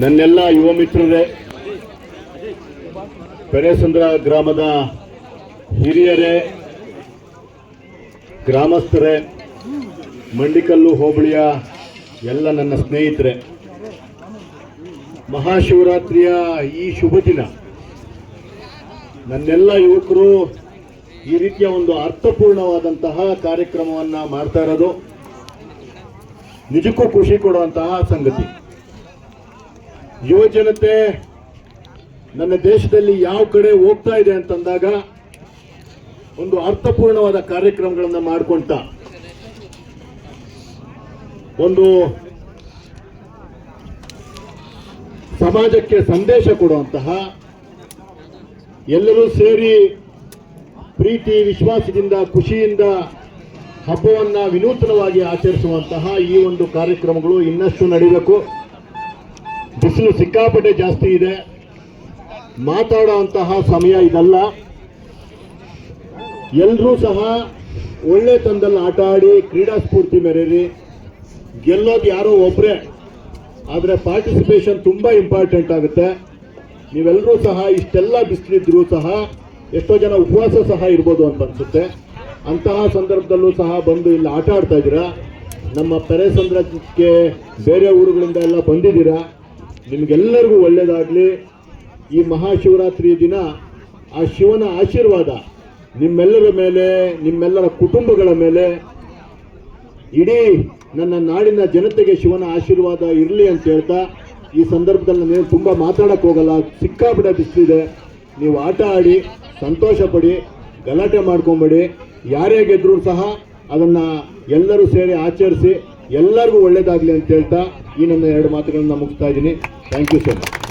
ನನ್ನೆಲ್ಲ ಯುವ ಮಿತ್ರರೇ, ಪೆರೇಸಂದ್ರ ಗ್ರಾಮದ ಹಿರಿಯರೇ, ಗ್ರಾಮಸ್ಥರೇ, ಮಂಡಿಕಲ್ಲು ಹೋಬಳಿಯ ಎಲ್ಲ ನನ್ನ ಸ್ನೇಹಿತರೆ, ಮಹಾಶಿವರಾತ್ರಿಯ ಈ ಶುಭ ದಿನ. ನನ್ನೆಲ್ಲ ಯುವಕರು ಈ ರೀತಿಯ ಒಂದು ಅರ್ಥಪೂರ್ಣವಾದಂತಹ ಕಾರ್ಯಕ್ರಮವನ್ನು ಮಾಡ್ತಾ ಇರೋದು. ನಿಜಕ್ಕೂ ಖುಷಿ ಕೊಡುವಂತಹ ಸಂಗತಿ. ಯುವ ಜನತೆ, ನನ್ನ ದೇಶದಲ್ಲಿ ಯಾವ ಕಡೆ ಹೋಗ್ತಾ ಇದೆ ಅಂತಂದಾಗ ಒಂದು ಅರ್ಥಪೂರ್ಣವಾದ ಕಾರ್ಯಕ್ರಮಗಳನ್ನು ಮಾಡ್ಕೊಂತ. ಒಂದು ಸಮಾಜಕ್ಕೆ ಸಂದೇಶ ಕೊಡುವಂತಹ ಎಲ್ಲರೂ ಸೇರಿ ಪ್ರೀತಿ, ವಿಶ್ವಾಸದಿಂದ, ಖುಷಿಯಿಂದ ಹಬ್ಬವನ್ನು ವಿನೂತನವಾಗಿ ಆಚರಿಸುವಂತಹ ಈ ಒಂದು ಕಾರ್ಯಕ್ರಮಗಳು ಇನ್ನಷ್ಟು ನಡೀಬೇಕು. ಬಿಸಿಲು ಸಿಕ್ಕಾಪಟ್ಟೆ ಜಾಸ್ತಿ ಇದೆ. ಮಾತಾಡುವಂತಹ ಸಮಯ ಇದಲ್ಲ. ಎಲ್ಲರೂ ಸಹ ಒಳ್ಳೆ ತಂದಲ್ಲಿ ಆಟ ಆಡಿ ಕ್ರೀಡಾ ಸ್ಫೂರ್ತಿ ಮೆರೀರಿ ಗೆಲ್ಲೋದು ಯಾರೋ ಒಬ್ಬರೇ ಆದರೆ ಪಾರ್ಟಿಸಿಪೇಷನ್ ತುಂಬ ಇಂಪಾರ್ಟೆಂಟ್ ಆಗುತ್ತೆ. ನೀವೆಲ್ಲರೂ ಸಹ ಇಷ್ಟೆಲ್ಲ ಬಿಸಿಲಿದ್ರೂ ಸಹ ಎಷ್ಟೋ ಜನ ಉಪವಾಸ ಸಹ ಇರ್ಬೋದು ಅಂತ ಅನ್ಸುತ್ತೆ. ಅಂತಹ ಸಂದರ್ಭದಲ್ಲೂ ಸಹ ಬಂದು ಇಲ್ಲಿ ಆಟ ಆಡ್ತಾ ಇದ್ದೀರಾ? ನಮ್ಮ ಪೆರೇಸಂದ್ರಕ್ಕೆ ಬೇರೆ ಊರುಗಳಿಂದ ಎಲ್ಲ ಬಂದಿದ್ದೀರಾ? ನಿಮಗೆಲ್ಲರಿಗೂ ಒಳ್ಳೆಯದಾಗಲಿ ಈ ಮಹಾಶಿವರಾತ್ರಿ ದಿನ ಆ ಶಿವನ ಆಶೀರ್ವಾದ ನಿಮ್ಮೆಲ್ಲರ ಮೇಲೆ, ನಿಮ್ಮೆಲ್ಲರ ಕುಟುಂಬಗಳ ಮೇಲೆ. ಇಡೀ ನನ್ನ ನಾಡಿನ ಜನತೆಗೆ ಶಿವನ ಆಶೀರ್ವಾದ ಇರಲಿ ಅಂತ ಹೇಳ್ತಾ, ಈ ಸಂದರ್ಭದಲ್ಲಿ ನಾನು ತುಂಬ ಮಾತಾಡಕ್ಕೆ ಹೋಗಲ್ಲ ಸಿಕ್ಕಾಬಿಡ ಬಿಸಿಲಿದೆ ನೀವು ಆಟ ಆಡಿ, ಸಂತೋಷ ಪಡಿ, ಗಲಾಟೆ ಮಾಡ್ಕೊಂಬೇಡಿ. ಯಾರೇ ಗೆದ್ರೂ ಸಹ ಅದನ್ನು ಎಲ್ಲರೂ ಸೇರಿ ಆಚರಿಸಿ, ಎಲ್ಲರಿಗೂ ಒಳ್ಳೆಯದಾಗಲಿ ಅಂತ ಹೇಳ್ತಾ ಈ ನನ್ನ ಎರಡು ಮಾತುಗಳನ್ನು ಮುಗಿಸ್ತಾ ಇದ್ದೀನಿ. Thank you so much